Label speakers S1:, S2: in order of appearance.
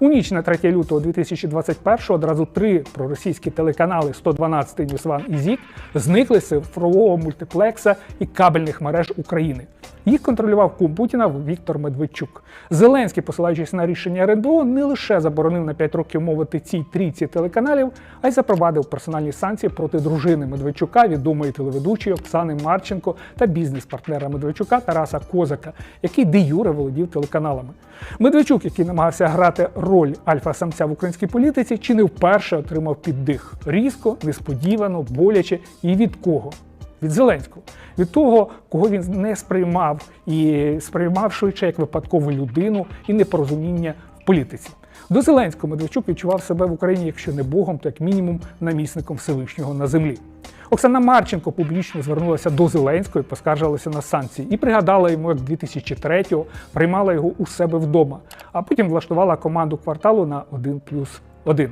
S1: У ніч на 3 лютого 2021 одразу три проросійські телеканали 112 News One і ЗІК зникли з цифрового мультиплекса і кабельних мереж України. Їх контролював кум Путіна Віктор Медведчук. Зеленський, посилаючись на рішення РНБО, не лише заборонив на 5 років мовити цій трійці телеканалів, а й запровадив персональні санкції проти дружини Медведчука, відомої телеведучої Оксани Марченко та бізнес-партнера Медведчука Тараса Козака, який де юре володів телеканалами. Медведчук, який намагався грати роль альфа-самця в українській політиці, чи не вперше отримав піддих? Різко, несподівано, боляче. І від кого? від Зеленського, від того, кого він не сприймав і сприймав швидше як випадкову людину і непорозуміння політиці. До Зеленського Медведчук відчував себе в Україні, якщо не Богом, то як мінімум намісником Всевишнього на землі. Оксана Марченко публічно звернулася до Зеленського і поскаржилася на санкції і пригадала йому, як 2003-го приймала його у себе вдома, а потім влаштувала команду кварталу на 1 плюс 1.